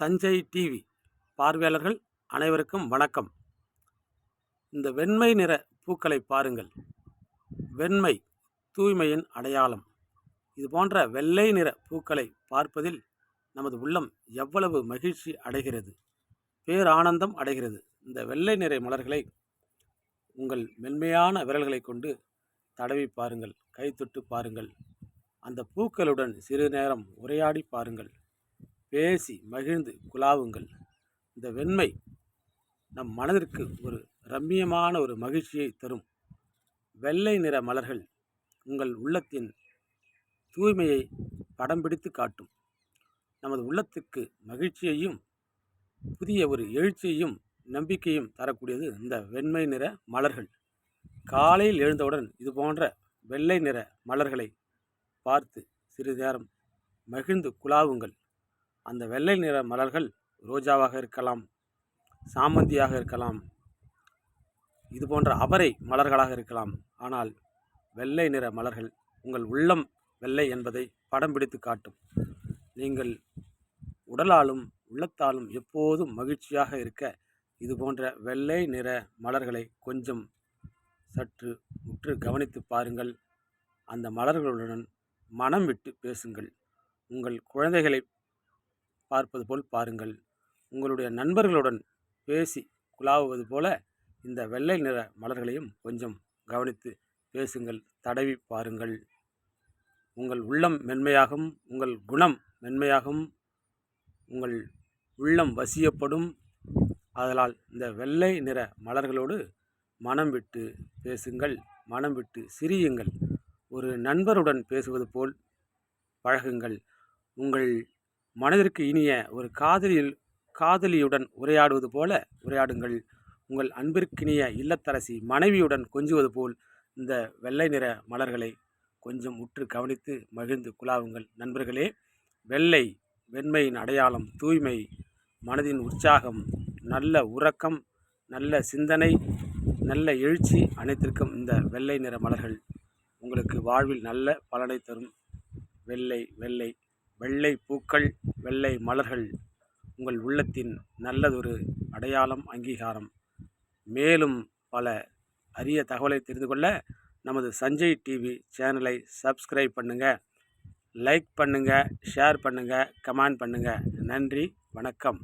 Sanjay TV பார்வையாளர்கள் அனைவருக்கும் வணக்கம். இந்த வெண்மை நிற பூக்களை பாருங்கள். வெண்மை தூய்மையின் அடையாளம். இது போன்ற வெள்ளை நிற பூக்களை பார்ப்பதில் நமது உள்ளம் எவ்வளவு மகிழ்ச்சி அடைகிறது பேரானந்தம் அடைகிறது. இந்த வெள்ளை நிற மலர்களை உங்கள் மென்மையான விரல்களை கொண்டு தடவி பாருங்கள் கை பாருங்கள். அந்த பூக்களுடன் சிறு நேரம் உரையாடி பாருங்கள். பேசி மகிழ்ந்து குலாவுங்கள் இந்த வெண்மை நம் மனதிற்கு ஒரு ரம்மியமான ஒரு மகிழ்ச்சியை தரும். வெள்ளை நிற மலர்கள் உங்கள் உள்ளத்தின் தூய்மையை படம் பிடித்து காட்டும். நமது உள்ளத்துக்கு மகிழ்ச்சியையும் புதிய ஒரு எழுச்சியையும் நம்பிக்கையும் தரக்கூடியது இந்த வெண்மை நிற மலர்கள். காலையில் எழுந்தவுடன் இது போன்ற வெள்ளை நிற மலர்களை பார்த்து சிறிது நேரம் மகிழ்ந்து குலாவுங்கள் அந்த வெள்ளை நிற மலர்கள் ரோஜாவாக இருக்கலாம் சாமந்தியாக இருக்கலாம். இது போன்ற அவரை மலர்களாக இருக்கலாம். ஆனால் வெள்ளை நிற மலர்கள் உங்கள் உள்ளம் வெள்ளை என்பதை படம் பிடித்து காட்டும். நீங்கள் உடலாலும் உள்ளத்தாலும் எப்போதும் மகிழ்ச்சியாக இருக்க இது போன்ற வெள்ளை நிற மலர்களை கொஞ்சம் சற்று உற்று கவனித்து பாருங்கள். அந்த மலர்களுடன் மனம் விட்டு பேசுங்கள். உங்கள் குழந்தைகளை பார்ப்பது போல் பாருங்கள். உங்களுடைய நண்பர்களுடன் பேசி குழாவுவது போல இந்த வெள்ளை நிற மலர்களையும் கொஞ்சம் கவனித்து பேசுங்கள். தடவி பாருங்கள். உங்கள் உள்ளம் மென்மையாகும் உங்கள் குணம் மென்மையாகும் உங்கள் உள்ளம் வசியப்படும். அதனால் இந்த வெள்ளை நிற மலர்களோடு மனம் விட்டு பேசுங்கள் மனம் விட்டு சிரியுங்கள். ஒரு நண்பருடன் பேசுவது போல் பழகுங்கள். உங்கள் மனதிற்கு இனிய ஒரு காதலியில் காதலியுடன் உரையாடுவது போல உரையாடுங்கள். உங்கள் அன்பிற்கினிய இல்லத்தரசி மனைவியுடன் கொஞ்சுவது போல் இந்த வெள்ளை நிற மலர்களை கொஞ்சம் உற்று கவனித்து மகிழ்ந்து குழாவுங்கள். நண்பர்களே வெள்ளை வெண்மையின் அடையாளம் தூய்மை மனதின் உற்சாகம் நல்ல உறக்கம் நல்ல சிந்தனை நல்ல எழுச்சி அனைத்திற்கும் இந்த வெள்ளை நிற மலர்கள் உங்களுக்கு வாழ்வில் நல்ல பலனை தரும். வெள்ளை வெள்ளை வெள்ளை பூக்கள். வெள்ளை மலர்கள் உங்கள் உள்ளத்தின் நல்லதொரு அடையாளம் அங்கீகாரம். மேலும் பல அரிய தகவலை தெரிந்து கொள்ள நமது சஞ்சய் டிவி சேனலை சப்ஸ்கிரைப் பண்ணுங்கள் லைக் பண்ணுங்கள் ஷேர் பண்ணுங்கள் கமெண்ட் பண்ணுங்கள் நன்றி வணக்கம்.